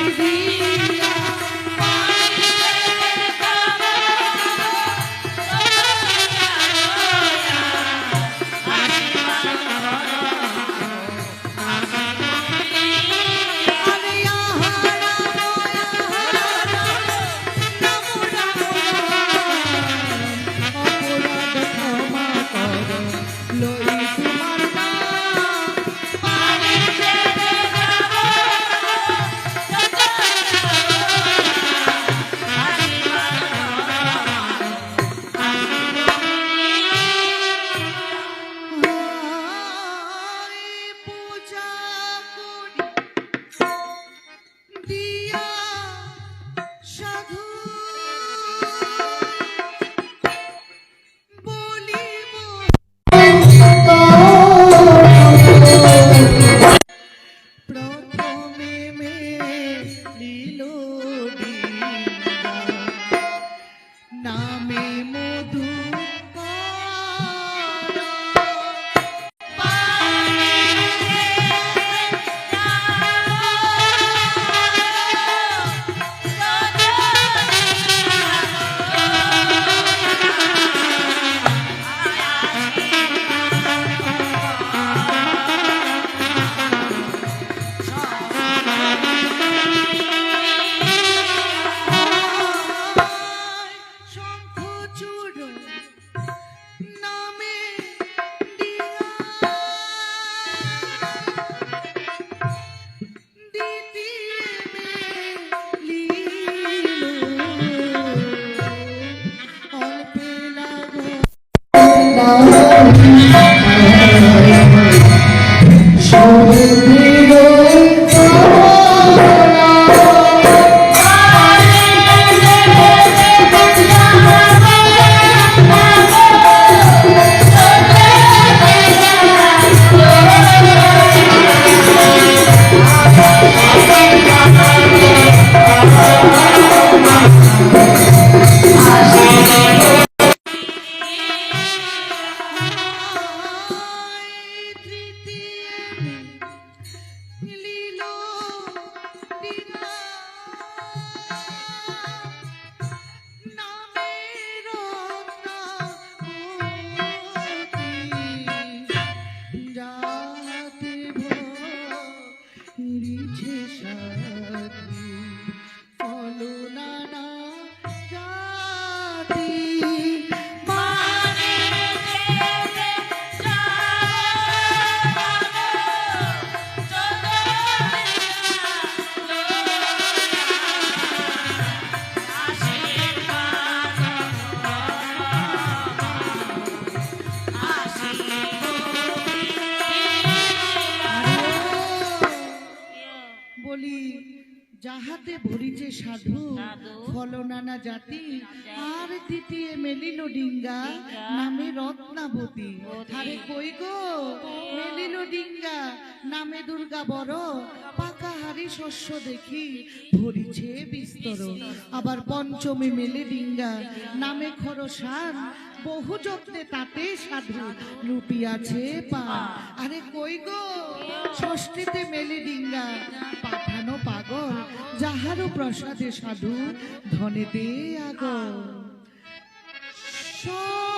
Baby. Não. যাহাতে ভরিছে সাধু। ফল নানা জাতি। আর দ্বিতীয় মেলিল ডিঙ্গা নামে রত্নাবতী। আরে কই গো? মেলিল ডিঙ্গা নামে দুর্গা বড়। পাকাহারি শস্য দেখি ভরিছে বিস্তর। আবার পঞ্চমী মেলে ডিঙ্গা নামে খরসান। বহু যত্নে তাতে সাধু লুটিয়াছে পা। আরে কই গো? ষষ্ঠীতে মেলে ডিঙ্গা। পাঠানো পাগল। যাহারও প্রসাদে সাধু ধনেতে আগ সপ্তমী